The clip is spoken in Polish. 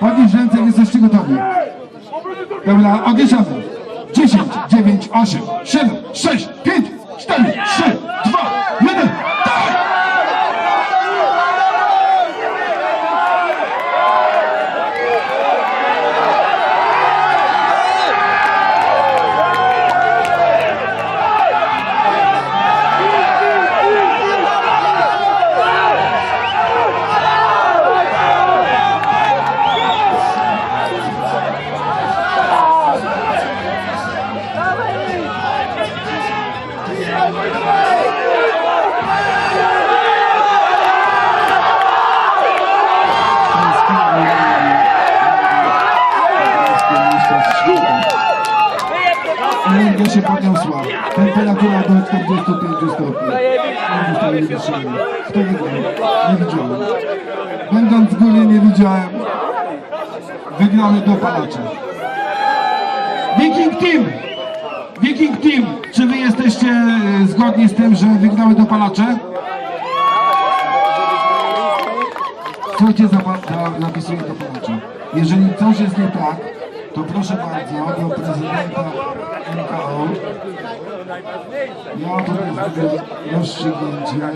Podnieś ręce, jak jesteście gotowi. Dobra, odliczamy. 10, 9, 8, 7, 6, Energia się podniosła. Temperatura do 45 stopni. Nie wytrzymani. Kto wygrał? Nie widziałem. Będąc w góry nie widziałem. Wygrały dopalacze. Viking Team! Viking Team! Czy wy jesteście zgodni z tym, że wygrały dopalacze? Słuchajcie, zapisuję dopalacze. Jeżeli coś jest nie tak, to proszę bardzo do prezydenta MKO. Ja to jest rozstrzygnięcie.